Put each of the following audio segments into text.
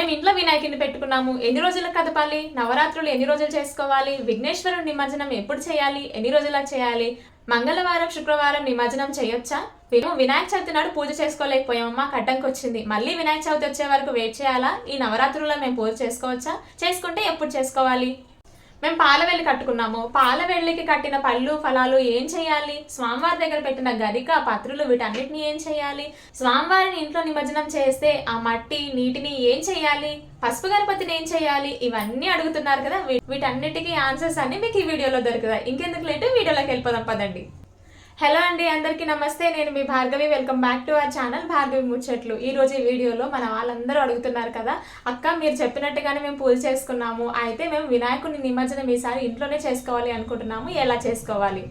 మేము ఇంట్లో వినాయకుడిని పెట్టుకున్నాము. ఎన్ని రోజులకు కదపాలి నవరాత్రులు ఎన్ని రోజులు చేసుకోవాలి? విఘ్నేశ్వరుని నిమజ్జనం ఎప్పుడు చేయాలి? ఎన్ని రోజులకు చేయాలి? మంగళవారం శుక్రవారం నిమజ్జనం చేయొచ్చా? మేము వినాయక చవితి నాడు పూజ చేసుకోలేకపోయామమ్మా. కట్టంకి వచ్చింది. మళ్ళీ వినాయక చవితి వచ్చే వరకు వెయిట్ చేయాలా? ఈ నవరాత్రుల్లో మేము పూజ చేసుకోవచ్చా? చేసుకుంటే ఎప్పుడు చేసుకోవాలి? మేము పాలవెల్లి కట్టుకున్నాము. పాలవెల్లికి కట్టిన పళ్ళు ఫలాలు ఏం చేయాలి? స్వామివారి దగ్గర పెట్టిన గరిక పత్రులు వీటన్నిటిని ఏం చేయాలి? స్వామివారిని ఇంట్లో నిమజ్జనం చేస్తే ఆ మట్టి నీటిని ఏం చేయాలి? పసుపు గణపతిని ఏం చేయాలి? ఇవన్నీ అడుగుతున్నారు కదా. వీటన్నిటికీ ఆన్సర్స్ అన్ని మీకు ఈ వీడియోలో దొరుకుతాయి. ఇంకెందుకు లేటు? వీడియోలోకి వెళ్ళిపోదాం పదండి. హలో అండి అందరికీ నమస్తే. నేను మీ Bhargavi. Welcome back to our channel Bhargavi ముచ్చట్లు ఈ రోజు ఈ వీడియోలో మన వాళ్ళందరూ అడుగుతున్నారు కదా అక్క మీరు చెప్పినట్టుగానే మేము పూజ చేసుకున్నాము. అయితే మేము వినాయకుడిని నిమజ్జనం ఈసారి ఇంట్లోనే చేసుకోవాలి అనుకుంటున్నాము. ఎలా చేసుకోవాలి?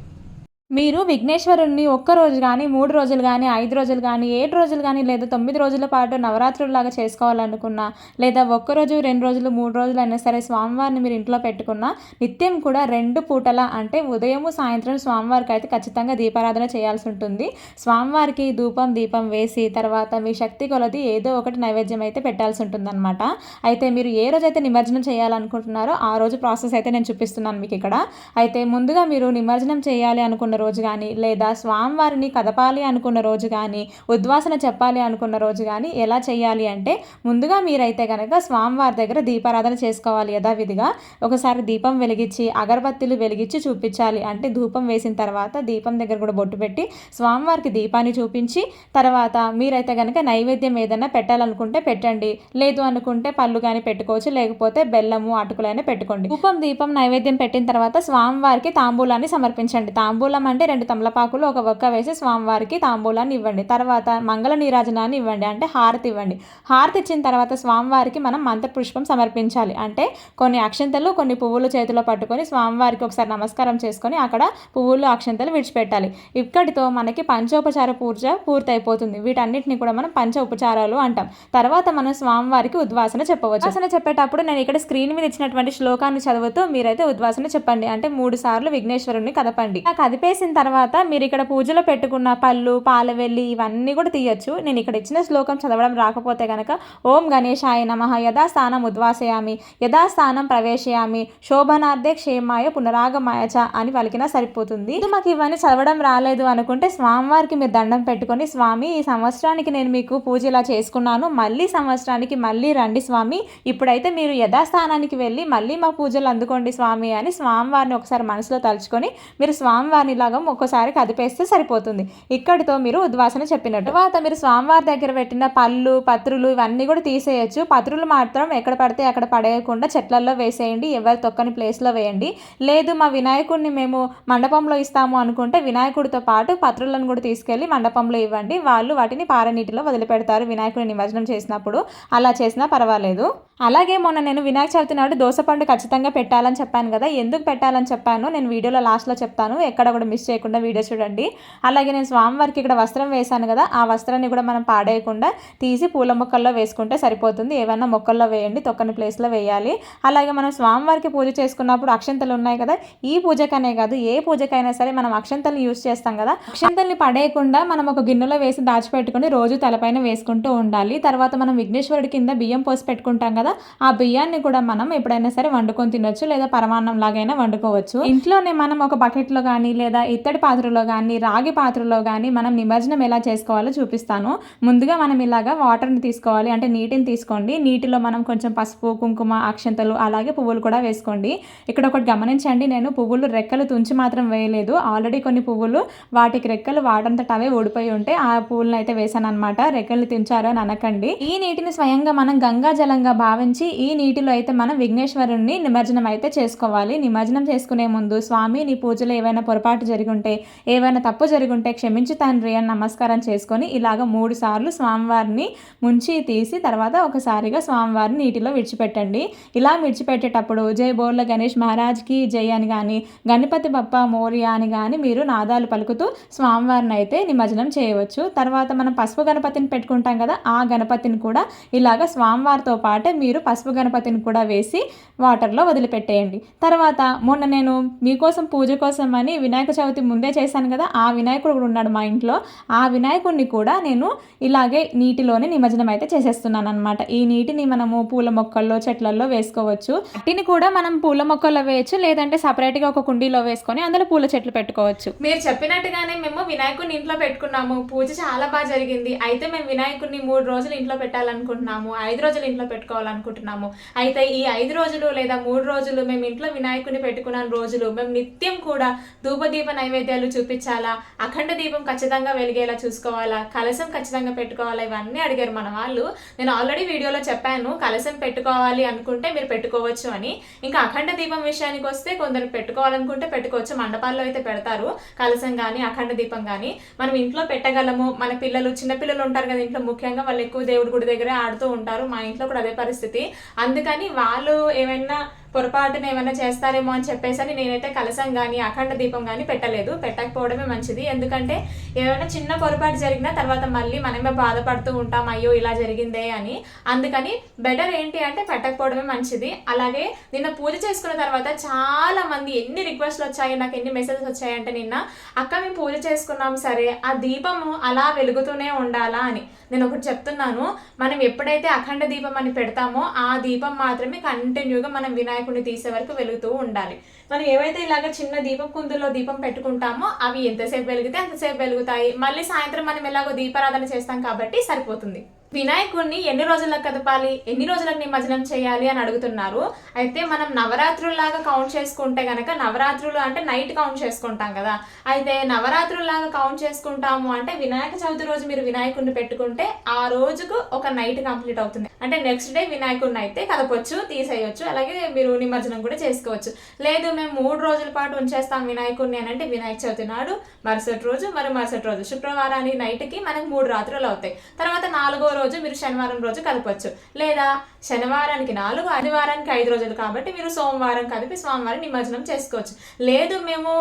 మీరు విఘ్నేశ్వరుణ్ణి ఒక్క రోజు కానీ మూడు రోజులు కానీ ఐదు రోజులు కానీ ఏడు రోజులు కానీ లేదా తొమ్మిది రోజుల పాటు నవరాత్రుల్లాగా చేసుకోవాలనుకున్నా లేదా ఒక్క రోజు రెండు రోజులు మూడు రోజులు అయినా సరే స్వామివారిని మీరు ఇంట్లో పెట్టుకున్నా నిత్యం కూడా రెండు పూటల అంటే ఉదయము సాయంత్రం స్వామివారికి అయితే ఖచ్చితంగా దీపారాధన చేయాల్సి ఉంటుంది. స్వామివారికి ధూపం దీపం వేసి తర్వాత మీ శక్తి కొలది ఏదో ఒకటి నైవేద్యం అయితే పెట్టాల్సి ఉంటుందన్నమాట. అయితే మీరు ఏ రోజైతే నిమజ్జనం చేయాలనుకుంటున్నారో ఆ రోజు ప్రాసెస్ అయితే నేను చూపిస్తున్నాను మీకు ఇక్కడ. అయితే ముందుగా మీరు నిమజ్జనం చేయాలి అనుకున్న రోజు కానీ లేదా స్వామివారిని కదపాలి అనుకున్న రోజు కానీ ఉద్వాసన చెప్పాలి అనుకున్న రోజు కానీ ఎలా చేయాలి అంటే ముందుగా మీరైతే కనుక స్వామివారి దగ్గర దీపారాధన చేసుకోవాలి యథావిధిగా. ఒకసారి దీపం వెలిగించి అగరబత్తులు వెలిగించి చూపించాలి. అంటే ధూపం వేసిన తర్వాత దీపం దగ్గర కూడా బొట్టు పెట్టి స్వామివారికి దీపాన్ని చూపించి తర్వాత మీరైతే కనుక నైవేద్యం ఏదైనా పెట్టాలనుకుంటే పెట్టండి. లేదు అనుకుంటే పళ్ళు కానీ పెట్టుకోవచ్చు లేకపోతే బెల్లము అటుకులైనా పెట్టుకోండి. ధూపం దీపం నైవేద్యం పెట్టిన తర్వాత స్వామివారికి తాంబూలాన్ని సమర్పించండి. తాంబూలం అంటే రెండు తమలపాకులు ఒక ఒక్క వేసి స్వామివారికి తాంబూలాన్ని ఇవ్వండి. తర్వాత మంగళ నీరాజనాన్ని ఇవ్వండి. అంటే హారతి ఇవ్వండి. హారతి ఇచ్చిన తర్వాత స్వామివారికి మనం మంత్ర పుష్పం సమర్పించాలి. అంటే కొన్ని అక్షంతలు కొన్ని పువ్వులు చేతిలో పట్టుకొని స్వామివారికి ఒకసారి నమస్కారం చేసుకొని అక్కడ పువ్వులు అక్షంతలు విడిచిపెట్టాలి. ఇక్కడితో మనకి పంచోపచార పూజ పూర్తయిపోతుంది. వీటన్నిటిని కూడా మనం పంచ ఉపచారాలు అంటాం. తర్వాత మనం స్వామివారికి ఉద్వాసన చెప్పవచ్చు. ఉద్వాసన చెప్పేటప్పుడు నేను ఇక్కడ స్క్రీన్ మీద ఇచ్చినటువంటి శ్లోకాన్ని చదువుతూ మీరైతే ఉద్వాసన చెప్పండి. అంటే మూడు సార్లు విఘ్నేశ్వరుని కదపండి. ఇలా కదిపేసిన తర్వాత మీరు ఇక్కడ పూజలో పెట్టుకున్న పళ్ళు పాలవెల్లి ఇవన్నీ కూడా తీయచ్చు. నేను ఇక్కడ ఇచ్చిన శ్లోకం చదవడం రాకపోతే కనుక ఓం గణేశాయ నమ యథాస్థానం ఉద్వాసయామి యథాస్థానం ప్రవేశయామి శోభనార్థే క్షేమాయ పునరాగమాయ చ అని పలికినా సరిపోతుంది. మాకు ఇవన్నీ చదవడం రాలేదు అనుకుంటే స్వామివారికి మీరు దండం పెట్టుకొని స్వామి ఈ సంవత్సరానికి నేను మీకు పూజ ఇలా చేసుకున్నాను మళ్ళీ సంవత్సరానికి మళ్ళీ రండి స్వామి ఇప్పుడైతే మీరు యథాస్థానానికి వెళ్ళి మళ్ళీ మా పూజలు అందుకోండి స్వామి అని స్వామివారిని ఒకసారి మనసులో తలుచుకొని మీరు స్వామివారిని భాగం ఒక్కసారి కదిపేస్తే సరిపోతుంది. ఇక్కడితో మీరు ఉద్వాసన చెప్పినట్టు. తర్వాత మీరు స్వామివారి దగ్గర పెట్టిన పళ్ళు పత్రులు ఇవన్నీ కూడా తీసేయచ్చు. పత్రులు మాత్రం ఎక్కడ పడితే అక్కడ పడేయకుండా చెట్లలో వేసేయండి. ఎవరు తొక్కని ప్లేస్లో వేయండి. లేదు మా వినాయకుడిని మేము మండపంలో ఇస్తాము అనుకుంటే వినాయకుడితో పాటు పత్రులను కూడా తీసుకెళ్ళి మండపంలో ఇవ్వండి. వాళ్ళు వాటిని పారనీటిలో వదిలిపెడతారు వినాయకుడిని నిమజ్జనం చేసినప్పుడు. అలా చేసినా పర్వాలేదు. అలాగే మొన్న నేను వినాయక చవితి నాడు దోసపండు ఖచ్చితంగా పెట్టాలని చెప్పాను కదా. ఎందుకు పెట్టాలని చెప్పాను నేను వీడియోలో లాస్ట్లో చెప్తాను. ఎక్కడ కూడా మిస్ చేయకుండా వీడియో చూడండి. అలాగే నేను స్వామివారికి ఇక్కడ వస్త్రం వేశాను కదా ఆ వస్త్రాన్ని కూడా మనం పాడేయకుండా తీసి పూల మొక్కల్లో వేసుకుంటే సరిపోతుంది. ఏమన్నా మొక్కల్లో వేయండి తొక్కని ప్లేస్లో వేయాలి. అలాగే మనం స్వామివారికి పూజ చేసుకున్నప్పుడు అక్షంతలు ఉన్నాయి కదా ఈ పూజకనే కాదు ఏ పూజకైనా సరే మనం అక్షంతల్ని యూజ్ చేస్తాం కదా. అక్షంతల్ని పడేయకుండా మనం ఒక గిన్నెలో వేసి దాచిపెట్టుకుని రోజు తలపైన వేసుకుంటూ ఉండాలి. తర్వాత మనం విఘ్నేశ్వరుడి కింద బియ్యం పోసి పెట్టుకుంటాం కదా ఆ బియ్యాన్ని కూడా మనం ఎప్పుడైనా సరే వండుకొని తినొచ్చు లేదా పరమాన్నం లాగైనా వండుకోవచ్చు. ఇంట్లోనే మనం ఒక బకెట్లో కానీ లేదా ఇత్తడి పాత్రలో కానీ రాగి పాత్రలో కానీ మనం నిమజ్జనం ఎలా చేసుకోవాలో చూపిస్తాను. ముందుగా మనం ఇలాగా వాటర్ని తీసుకోవాలి. అంటే నీటిని తీసుకోండి. నీటిలో మనం కొంచెం పసుపు కుంకుమ అక్షంతలు అలాగే పువ్వులు కూడా వేసుకోండి. ఇక్కడ ఒకటి గమనించండి. నేను పువ్వులు రెక్కలు తుంచి మాత్రం వేయలేదు. ఆల్రెడీ కొన్ని పువ్వులు వాటికి రెక్కలు వాటంతట అవే ఊడిపోయి ఉంటే ఆ పువ్వులను అయితే వేసాను అనమాట రెక్కలు తుంచారు అని అనకండి. ఈ నీటిని స్వయంగా మనం గంగా జలంగా భావించి ఈ నీటిలో అయితే మనం విఘ్నేశ్వరుణ్ణి నిమజ్జనం అయితే చేసుకోవాలి. నిమజ్జనం చేసుకునే ముందు స్వామి నీ పూజలో ఏవైనా పొరపాటు జరిగి ఉంటే ఏవైనా తప్పు జరిగి ఉంటే క్షమించు తండ్రి అని నమస్కారం చేసుకొని ఇలాగ మూడు సార్లు స్వామివారిని ముంచి తీసి తర్వాత ఒకసారిగా స్వామివారిని నీటిలో విడిచిపెట్టండి. ఇలా విడిచిపెట్టేటప్పుడు జై బోర్ల గణేష్ మహారాజ్కి జై అని కానీ గణపతి బప్ప మోరియా అని కానీ మీరు నాదాలు పలుకుతూ స్వామివారిని అయితే నిమజ్జనం చేయవచ్చు. తర్వాత మనం పసుపు గణపతిని పెట్టుకుంటాం కదా ఆ గణపతిని కూడా ఇలాగ స్వామివారితో పాటే మీరు పసుపు గణపతిని కూడా వేసి వాటర్లో వదిలిపెట్టేయండి. తర్వాత మొన్న నేను మీకోసం పూజ కోసం అని వినాయక చవితి ముందే చేశాను కదా ఆ వినాయకుడు కూడా ఉన్నాడు మా ఇంట్లో. ఆ వినాయకుడిని కూడా నేను ఇలాగే నీటిలోనే నిమజ్జనం అయితే చేసేస్తున్నాను అనమాట ఈ నీటిని మనము పూల మొక్కల్లో చెట్లలో వేసుకోవచ్చు. మట్టిని కూడా మనం పూల మొక్కల్లో వేయచ్చు లేదంటే సపరేట్గా ఒక కుండీలో వేసుకొని అందులో పూల చెట్లు పెట్టుకోవచ్చు. మీరు చెప్పినట్టుగానే మేము వినాయకుడిని ఇంట్లో పెట్టుకున్నాము. పూజ చాలా బాగా జరిగింది. అయితే మేము వినాయకుడిని మూడు రోజులు ఇంట్లో పెట్టాలనుకుంటున్నాము. ఐదు రోజులు ఇంట్లో పెట్టుకోవాలనుకుంటున్నాము. అయితే ఈ ఐదు రోజులు లేదా మూడు రోజులు మేము ఇంట్లో వినాయకుడిని పెట్టుకున్న రోజులు మేము నిత్యం కూడా ధూపదీప నైవేద్యాలు చూపించాలా? అఖండ దీపం ఖచ్చితంగా వెలిగేలా చూసుకోవాలా? కలశం ఖచ్చితంగా పెట్టుకోవాలా? ఇవన్నీ అడిగారు మన వాళ్ళు. నేను ఆల్రెడీ వీడియోలో చెప్పాను కలశం పెట్టుకోవాలి అనుకుంటే మీరు పెట్టుకోవచ్చు అని. ఇంకా అఖండ దీపం విషయానికి వస్తే కొందరు పెట్టుకోవాలనుకుంటే పెట్టుకోవచ్చు. మండపాల్లో అయితే పెడతారు కలశం కానీ అఖండ దీపం కానీ మనం ఇంట్లో పెట్టగలము. మన పిల్లలు చిన్నపిల్లలు ఉంటారు కదా ఇంట్లో. ముఖ్యంగా వాళ్ళు ఎక్కువ దేవుడి గుడి దగ్గరే ఆడుతూ ఉంటారు. మా ఇంట్లో కూడా అదే పరిస్థితి. అందుకని వాళ్ళు ఏమైనా పొరపాటున ఏమైనా చేస్తారేమో అని చెప్పేసి అని నేనైతే కలశం కానీ అఖండ దీపం కానీ పెట్టలేదు. పెట్టకపోవడమే మంచిది. ఎందుకంటే ఏమైనా చిన్న పొరపాటు జరిగినా తర్వాత మళ్ళీ మనమే బాధపడుతూ ఉంటాం అయ్యో ఇలా జరిగిందే అని. అందుకని బెటర్ ఏంటి అంటే పెట్టకపోవడమే మంచిది. అలాగే నిన్న పూజ చేసుకున్న తర్వాత చాలా మంది ఎన్ని రిక్వెస్ట్లు వచ్చాయి నాకు ఎన్ని మెసేజెస్ వచ్చాయంటే నిన్న అక్క మేము పూజ చేసుకున్నాం సరే ఆ దీపము అలా వెలుగుతూనే ఉండాలా అని. నేను ఒకటి చెప్తున్నాను మనం ఎప్పుడైతే అఖండ దీపం అని పెడతామో ఆ దీపం మాత్రమే కంటిన్యూగా మనం వినాయకుడిని తీసే వరకు వెలుగుతూ ఉండాలి. మనం ఏవైతే ఇలాగ చిన్న దీపం కుందుల్లో దీపం పెట్టుకుంటామో అవి ఎంతసేపు వెలిగితే అంతసేపు వెలుగుతాయి. మళ్ళీ సాయంత్రం మనం ఎలాగో దీపారాధన చేస్తాం కాబట్టి సరిపోతుంది. వినాయకుడిని ఎన్ని రోజులకు కదపాలి? ఎన్ని రోజులకు నిమజ్జనం చేయాలి అని అడుగుతున్నారు. అయితే మనం నవరాత్రుల్లాగా కౌంట్ చేసుకుంటే గనక నవరాత్రులు అంటే నైట్ కౌంట్ చేసుకుంటాం కదా. అయితే నవరాత్రుల్లాగా కౌంట్ చేసుకుంటాము అంటే వినాయక చవితి రోజు మీరు వినాయకుడిని పెట్టుకుంటే ఆ రోజుకు ఒక నైట్ కంప్లీట్ అవుతుంది. అంటే నెక్స్ట్ డే వినాయకుడిని అయితే కదపొచ్చు తీసేయొచ్చు అలాగే మీరు నిమజ్జనం కూడా చేసుకోవచ్చు. లేదు మేము మూడు రోజుల పాటు ఉంచేస్తాం వినాయకుడిని అని అంటే వినాయక చవితి నాడు మరుసటి రోజు మరి మరుసటి రోజు శుక్రవారానికి నైట్కి మనకు మూడు రాత్రులు అవుతాయి. తర్వాత నాలుగో రోజు మీరు శనివారం రోజు కలపచ్చు లేదా శనివారానికి నాలుగు ఆదివారానికి ఐదు రోజులు కాబట్టి మీరు సోమవారం కదిపి స్వామివారం నిమజ్జనం చేసుకోవచ్చు. లేదు మేము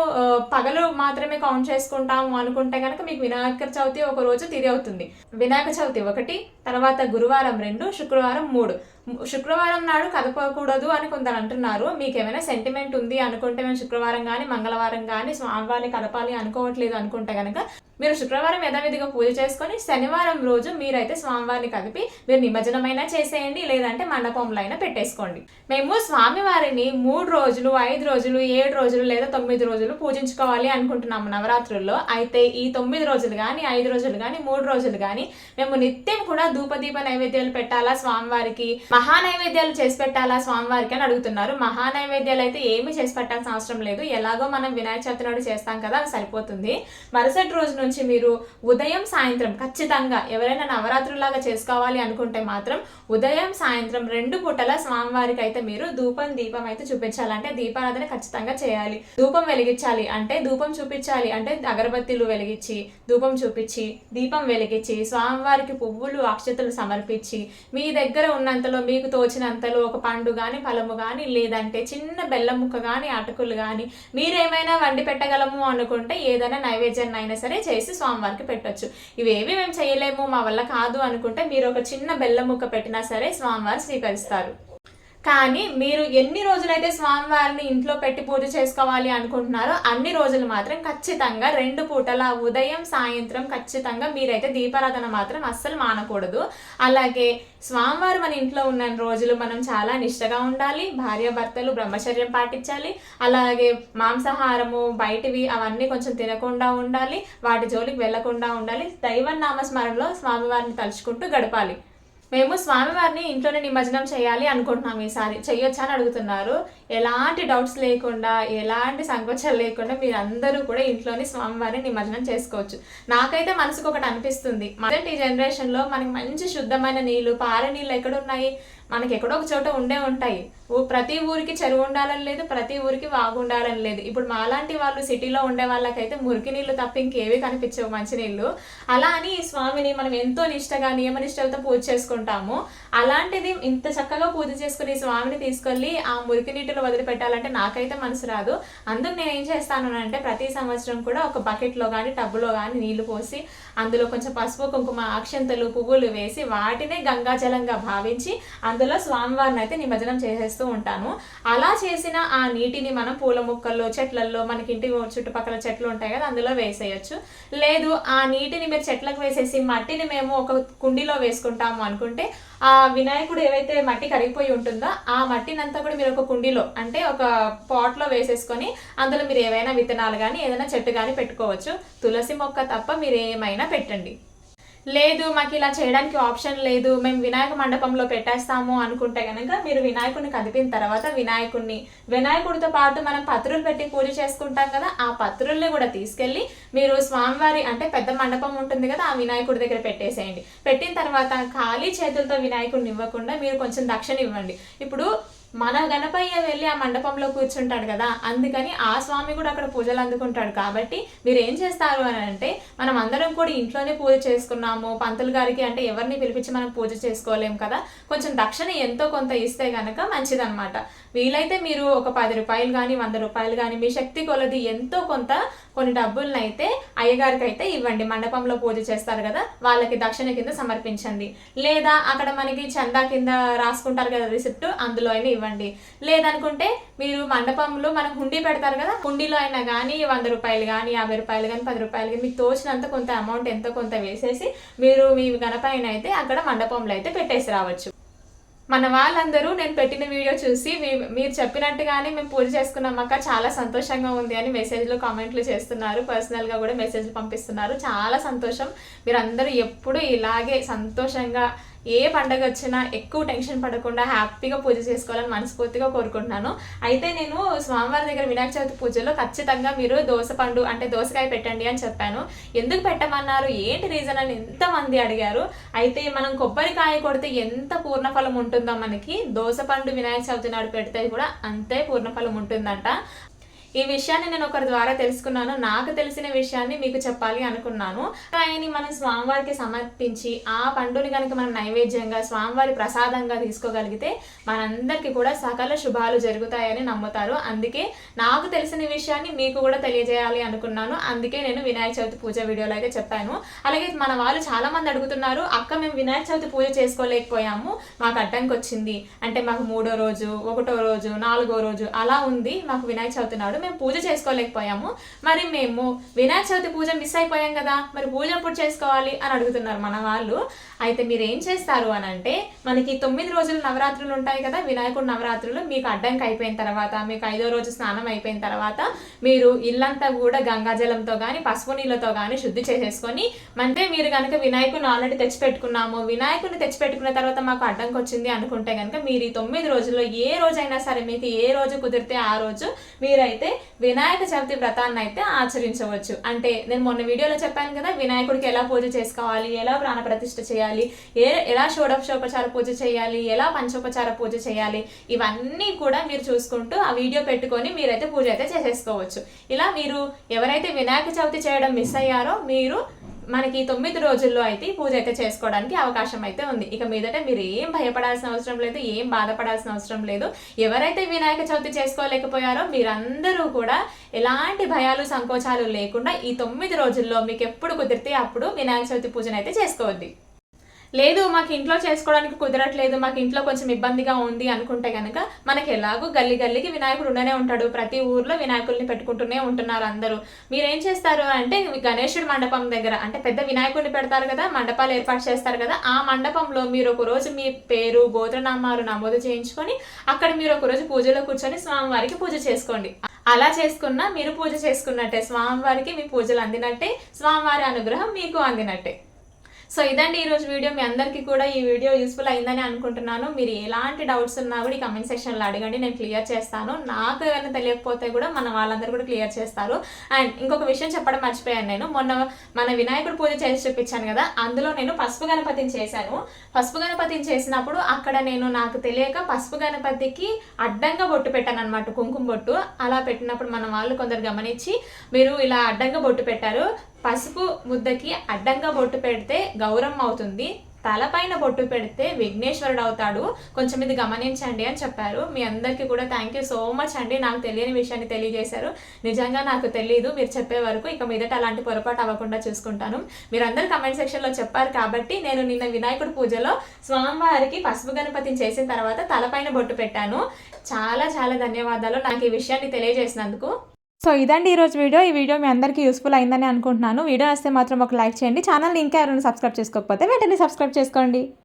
పగలు మాత్రమే కౌంట్ చేసుకుంటాము అనుకుంటే కనుక మీకు వినాయక చవితి ఒక రోజు తిరిగి అవుతుంది. వినాయక చవితి ఒకటి తర్వాత గురువారం రెండు శుక్రవారం మూడు. శుక్రవారం నాడు కదపకూడదు అని కొందరు అంటున్నారు. మీకు ఏమైనా సెంటిమెంట్ ఉంది అనుకుంటే మేము శుక్రవారం కానీ మంగళవారం కానీ స్వామివారిని కదపాలి అనుకోవట్లేదు అనుకుంటే కనుక మీరు శుక్రవారం యథావిధిగా పూజ చేసుకొని శనివారం రోజు మీరైతే స్వామివారిని కదిపి మీరు నిమజ్జనమైనా చేసేయండి లేదంటే మండపంలో అయినా పెట్టేసుకోండి. మేము స్వామివారిని మూడు రోజులు ఐదు రోజులు ఏడు రోజులు లేదా తొమ్మిది రోజులు పూజించుకోవాలి అనుకుంటున్నాము నవరాత్రుల్లో. అయితే ఈ తొమ్మిది రోజులు కానీ ఐదు రోజులు కానీ మూడు రోజులు కానీ మేము నిత్యం కూడా ధూపదీప నైవేద్యాలు పెట్టాలా స్వామివారికి? మహా నైవేద్యాలు చేసి పెట్టాలా స్వామివారికి అని అడుగుతున్నారు. మహా నైవేద్యాలు అయితే ఏమీ చేసి పెట్టాల్సిన అవసరం లేదు. ఎలాగో మనం వినాయక చవితి నాడు చేస్తాం కదా అది సరిపోతుంది. మరుసటి రోజు నుంచి మీరు ఉదయం సాయంత్రం ఖచ్చితంగా ఎవరైనా నవరాత్రులాగా చేసుకోవాలి అనుకుంటే మాత్రం ఉదయం సాయంత్రం రెండు పూటల స్వామివారికి అయితే మీరు ధూపం దీపం అయితే చూపించాలంటే దీపారాధన ఖచ్చితంగా చేయాలి. ధూపం వెలిగించాలి అంటే ధూపం చూపించాలి అంటే అగరబత్తీలు వెలిగించి ధూపం చూపించి దీపం వెలిగించి స్వామివారికి పువ్వులు అక్షతలు సమర్పించి మీ దగ్గర ఉన్నంతలో మీకు తోచినంతలో ఒక పండు కానీ ఫలము కానీ లేదంటే చిన్న బెల్లం ముక్క కానీ అటుకులు కానీ మీరేమైనా వండి పెట్టగలము అనుకుంటే ఏదైనా నైవేద్యాన్ని అయినా సరే చేసి స్వామివారికి పెట్టొచ్చు. ఇవేవి మేము చేయలేము మా వల్ల కాదు అనుకుంటే మీరు ఒక చిన్న బెల్లం ముక్క పెట్టినా సరే స్వామివారు స్వీకరిస్తారు. కానీ మీరు ఎన్ని రోజులైతే స్వామివారిని ఇంట్లో పెట్టి పూజ చేసుకోవాలి అనుకుంటున్నారో అన్ని రోజులు మాత్రం ఖచ్చితంగా రెండు పూటల ఉదయం సాయంత్రం ఖచ్చితంగా మీరైతే దీపారాధన మాత్రం అస్సలు మానకూడదు. అలాగే స్వామివారు మన ఇంట్లో ఉన్న రోజులు మనం చాలా నిష్టగా ఉండాలి భార్యాభర్తలు బ్రహ్మచర్యం పాటించాలి అలాగే మాంసాహారము బయటివి అవన్నీ కొంచెం తినకుండా ఉండాలి వాటి జోలికి వెళ్ళకుండా ఉండాలి దైవ నామస్మరణలో స్వామివారిని తలుచుకుంటూ గడపాలి. మేము స్వామివారిని ఇంట్లోనే నిమజ్జనం చేయాలి అనుకుంటున్నాం ఈసారి. చెయ్యొచ్చా అని అడుగుతున్నారు. ఎలాంటి డౌట్స్ లేకుండా ఎలాంటి సంకోచాలు లేకుండా మీరు అందరూ కూడా ఇంట్లోనే స్వామివారిని నిమజ్జనం చేసుకోవచ్చు. నాకైతే మనసుకు ఒకటి అనిపిస్తుంది. మొదటి ఈ జనరేషన్లో మనకి మంచి శుద్ధమైన నీళ్ళు పారే నీళ్ళు ఎక్కడ ఉన్నాయి మనకి ఎక్కడో ఒక చోట ఉండే ఉంటాయి. ప్రతి ఊరికి చెరువు ఉండాలని లేదు ప్రతి ఊరికి వాగు ఉండాలని లేదు. ఇప్పుడు మాలాంటి వాళ్ళు సిటీలో ఉండే వాళ్ళకైతే మురికి నీళ్ళు తప్ప ఇంకేవి కనిపించవు మంచినీళ్ళు అలా అని ఈ స్వామిని మనం ఎంతో నిష్టగా నియమనిష్టలతో పూజ చేసుకుంటాము. అలాంటిది ఇంత చక్కగా పూజ చేసుకుని ఈ స్వామిని తీసుకెళ్ళి ఆ మురికి నీటిలో వదిలిపెట్టాలంటే నాకైతే మనసు రాదు. అందుకు నేను ఏం చేస్తాను అంటే ప్రతి సంవత్సరం కూడా ఒక బకెట్లో కానీ టబ్బులో కానీ నీళ్ళు పోసి అందులో కొంచెం పసుపు కుంకుమ అక్షంతలు పువ్వులు వేసి వాటినే గంగాజలంగా భావించి అందులో స్వామివారిని అయితే నిమజ్జనం చేసేస్తూ ఉంటాను. అలా చేసిన ఆ నీటిని మనం పూల మొక్కల్లో చెట్లల్లో మనకి ఇంటి చుట్టుపక్కల చెట్లు ఉంటాయి కదా అందులో వేసేయచ్చు. లేదు ఆ నీటిని మీరు చెట్లకు వేసేసి మట్టిని మేము ఒక కుండీలో వేసుకుంటాము అనుకుంటే ఆ వినాయకుడు ఏవైతే మట్టి కరిగిపోయి ఉంటుందో ఆ మట్టిని అంతా కూడా మీరు ఒక కుండీలో అంటే ఒక పాట్లో వేసేసుకొని అందులో మీరు ఏవైనా విత్తనాలు కానీ ఏదైనా చెట్టు కానీ పెట్టుకోవచ్చు. తులసి మొక్క తప్ప మీరు ఏమైనా పెట్టండి. లేదు మాకు ఇలా చేయడానికి ఆప్షన్ లేదు మేము వినాయక మండపంలో పెట్టేస్తాము అనుకుంటే కనుక మీరు వినాయకుడిని కదిపిన తర్వాత వినాయకుడిని వినాయకుడితో పాటు మనం పత్రులు పెట్టి పూజ చేసుకుంటాం కదా ఆ పత్రుల్ని కూడా తీసుకెళ్ళి మీరు స్వామివారి అంటే పెద్ద మండపం ఉంటుంది కదా ఆ వినాయకుడి దగ్గర పెట్టేసేయండి. పెట్టిన తర్వాత ఖాళీ చేతులతో వినాయకుడిని ఇవ్వకుండా మీరు కొంచెం దక్షిణ ఇవ్వండి. ఇప్పుడు మన గణపయ్య వెళ్ళి ఆ మండపంలో కూర్చుంటాడు కదా అందుకని ఆ స్వామి కూడా అక్కడ పూజలు అందుకుంటాడు కాబట్టి మీరు ఏం చేస్తారు అని అంటే మనం అందరం కూడా ఇంట్లోనే పూజ చేసుకున్నాము పంతులు గారికి అంటే ఎవరిని పిలిపించి మనం పూజ చేసుకోలేము కదా కొంచెం దక్షిణ ఎంతో కొంత ఇస్తే గనక మంచిదనమాట వీలైతే మీరు ఒక పది రూపాయలు కానీ వంద రూపాయలు కానీ మీ శక్తి కొలది ఎంతో కొంత కొన్ని డబ్బులను అయితే అయ్యగారికి అయితే ఇవ్వండి. మండపంలో పూజ చేస్తారు కదా వాళ్ళకి దక్షిణ కింద సమర్పించండి. లేదా అక్కడ మనకి చందా కింద రాసుకుంటారు కదా రిసిప్ట్ అందులో అయినా ఇవ్వండి. లేదనుకుంటే మీరు మండపంలో మనం హుండీ పెడతారు కదా హుండీలో అయినా కానీ వంద రూపాయలు కానీ యాభై రూపాయలు కానీ పది రూపాయలు కానీ మీకు తోచినంత కొంత అమౌంట్ ఎంతో కొంత వేసేసి మీరు మీ గణపైన అయితే అక్కడ మండపంలో అయితే పెట్టేసి రావచ్చు. మన వాళ్ళందరూ నేను పెట్టిన వీడియో చూసి మీ- మీరు చెప్పినట్టుగానే మేము పూజ చేసుకున్నామక్క చాలా సంతోషంగా ఉంది అని మెసేజ్లు కామెంట్లు చేస్తున్నారు. పర్సనల్గా కూడా మెసేజ్లు పంపిస్తున్నారు. చాలా సంతోషం. మీరందరూ ఎప్పుడు ఇలాగే సంతోషంగా ఏ పండగ వచ్చినా ఎక్కువ టెన్షన్ పడకుండా హ్యాపీగా పూజ చేసుకోవాలని మనస్ఫూర్తిగా కోరుకుంటున్నాను. అయితే నేను స్వామివారి దగ్గర వినాయక చవితి పూజలో ఖచ్చితంగా మీరు దోశ పండు అంటే దోసకాయ పెట్టండి అని చెప్పాను. ఎందుకు పెట్టమన్నారు? ఏంటి రీజన్ అని ఎంతమంది అడిగారు. అయితే మనం కొబ్బరికాయ కొడితే ఎంత పూర్ణఫలం ఉంటుందో మనకి దోశ పండు వినాయక చవితి నాడు పెడితే కూడా అంతే పూర్ణఫలం ఉంటుందంట. ఈ విషయాన్ని నేను ఒకరి ద్వారా తెలుసుకున్నాను. నాకు తెలిసిన విషయాన్ని మీకు చెప్పాలి అనుకున్నాను. ఆయన్ని మనం స్వామివారికి సమర్పించి ఆ పండుని కనుక మనం నైవేద్యంగా స్వామివారి ప్రసాదంగా తీసుకోగలిగితే మనందరికీ కూడా సకల శుభాలు జరుగుతాయని నమ్ముతారు. అందుకే నాకు తెలిసిన విషయాన్ని మీకు కూడా తెలియజేయాలి అనుకున్నాను. అందుకే నేను వినాయక చవితి పూజ వీడియోలో అయితే చెప్పాను. అలాగే మన వాళ్ళు చాలా మంది అడుగుతున్నారు అక్క మేము వినాయక చవితి పూజ చేసుకోలేకపోయాము. మాకు అడ్డంకి వచ్చింది అంటే మాకు మూడో రోజు ఒకటో రోజు నాలుగో రోజు అలా ఉంది. మాకు వినాయక చవితి నాడు మేము పూజ చేసుకోలేకపోయాము. మరి మేము వినాయక చవితి పూజ మిస్ అయిపోయాం కదా మరి పూజ ఎప్పుడు చేసుకోవాలి అని అడుగుతున్నారు మన వాళ్ళు. అయితే మీరు ఏం చేస్తారు అని అంటే మనకి తొమ్మిది రోజులు నవరాత్రులు ఉంటాయి కదా వినాయకుడు నవరాత్రులు మీకు అడ్డంకి అయిపోయిన తర్వాత మీకు ఐదో రోజు స్నానం అయిపోయిన తర్వాత మీరు ఇల్లంతా కూడా గంగాజలంతో కానీ పసుపు నీళ్ళతో కానీ శుద్ధి చేసేసుకొని అంటే మీరు కనుక వినాయకుడిని ఆల్రెడీ తెచ్చిపెట్టుకున్నాము వినాయకుడిని తెచ్చిపెట్టుకున్న తర్వాత మాకు అడ్డంకి వచ్చింది అనుకుంటే కనుక మీరు ఈ తొమ్మిది రోజుల్లో ఏ రోజైనా సరే మీకు ఏ రోజు కుదిరితే ఆ రోజు మీరైతే వినాయక చవితి వ్రతాన్ని అయితే ఆచరించవచ్చు. అంటే నేను మొన్న వీడియోలో చెప్పాను కదా వినాయకుడికి ఎలా పూజ చేసుకోవాలి ఎలా ప్రాణ ప్రతిష్ఠ చేయాలి ఏ ఎలా షోడక్షోపచార పూజ చేయాలి ఎలా పంచోపచార పూజ చేయాలి ఇవన్నీ కూడా మీరు చూసుకుంటూ ఆ వీడియో పెట్టుకొని మీరైతే పూజ అయితే చేసేసుకోవచ్చు. ఇలా మీరు ఎవరైతే వినాయక చవితి చేయడం మిస్ అయ్యారో మీరు మనకి తొమ్మిది రోజుల్లో అయితే పూజ అయితే చేసుకోవడానికి అవకాశం అయితే ఉంది. ఇక మీదట మీరు ఏం భయపడాల్సిన అవసరం లేదు ఏం బాధపడాల్సిన అవసరం లేదు. ఎవరైతే వినాయక చవితి చేసుకోలేకపోయారో మీరందరూ కూడా ఎలాంటి భయాలు సంకోచాలు లేకుండా ఈ తొమ్మిది రోజుల్లో మీకు ఎప్పుడు కుదిరితే అప్పుడు వినాయక చవితి పూజను అయితే చేసుకోవద్ది లేదు మాకు ఇంట్లో చేసుకోవడానికి కుదరట్లేదు మాకు ఇంట్లో కొంచెం ఇబ్బందిగా ఉంది అనుకుంటే కనుక మనకి ఎలాగో గల్లి గల్లికి వినాయకుడు ఉండనే ఉంటాడు. ప్రతి ఊర్లో వినాయకుల్ని పెట్టుకుంటూనే ఉంటున్నారు అందరూ. మీరేం చేస్తారు అంటే గణేశుడి మండపం దగ్గర అంటే పెద్ద వినాయకుడిని పెడతారు కదా మండపాలు ఏర్పాటు చేస్తారు కదా ఆ మండపంలో మీరు ఒక రోజు మీ పేరు గోత్రనామాలు నమోదు చేయించుకొని అక్కడ మీరు ఒక రోజు పూజలో కూర్చొని స్వామివారికి పూజ చేసుకోండి. అలా చేసుకున్నా మీరు పూజ చేసుకున్నట్టే స్వామివారికి మీ పూజలు అందినట్టే స్వామివారి అనుగ్రహం మీకు అందినట్టే. సో ఇదండి ఈరోజు వీడియో. మీ అందరికీ కూడా ఈ వీడియో యూస్ఫుల్ అయిందని అనుకుంటున్నాను. మీరు ఎలాంటి డౌట్స్ ఉన్నా కూడా ఈ కమెంట్ సెక్షన్లో అడగండి. నేను క్లియర్ చేస్తాను. నాకు ఏమైనా తెలియకపోతే కూడా మన వాళ్ళందరూ కూడా క్లియర్ చేస్తారు. అండ్ ఇంకొక విషయం చెప్పడం మర్చిపోయాను నేను. మొన్న మన వినాయకుడు పూజ చేసి చూపించాను కదా అందులో నేను పసుపు గణపతిని చేశాను. పసుపు గణపతిని చేసినప్పుడు అక్కడ నేను నాకు తెలియక పసుపు గణపతికి అడ్డంగా బొట్టు పెట్టాను అనమాట కుంకుమ బొట్టు. అలా పెట్టినప్పుడు మన వాళ్ళు కొందరు గమనించి మీరు ఇలా అడ్డంగా బొట్టు పెట్టారు. పసుపు ముద్దకి అడ్డంగా బొట్టు పెడితే గౌరవం అవుతుంది. తలపైన బొట్టు పెడితే విఘ్నేశ్వరుడు అవుతాడు. కొంచెం ఇది గమనించండి అని చెప్పారు. మీ అందరికీ కూడా థ్యాంక్ యూ సో మచ్ అండి. నాకు తెలియని విషయాన్ని తెలియజేశారు. నిజంగా నాకు తెలియదు మీరు చెప్పే వరకు ఇక మీదట అలాంటి పొరపాటు అవ్వకుండా చూసుకుంటాను. మీరందరూ కమెంట్ సెక్షన్లో చెప్పారు కాబట్టి నేను నిన్న వినాయకుడి పూజలో స్వామివారికి పసుపు గణపతిని చేసిన తర్వాత తలపైన బొట్టు పెట్టాను. చాలా చాలా ధన్యవాదాలు. నాకు ఈ విషయాన్ని తెలియజేసినందుకు. సో ఇదండి ఈరోజు వీడియో. ఈ వీడియో మీ అందరికీ యూస్ఫుల్ అయిందని అనుకుంటున్నాను. వీడియో వస్తే మాత్రం ఒక లైక్ చేయండి. ఛానల్ ఇంకా ఎవరైనా సబ్స్క్రైబ్ చేసుకోకపోతే వెంటనే సబ్స్క్రైబ్ చేసుకోండి.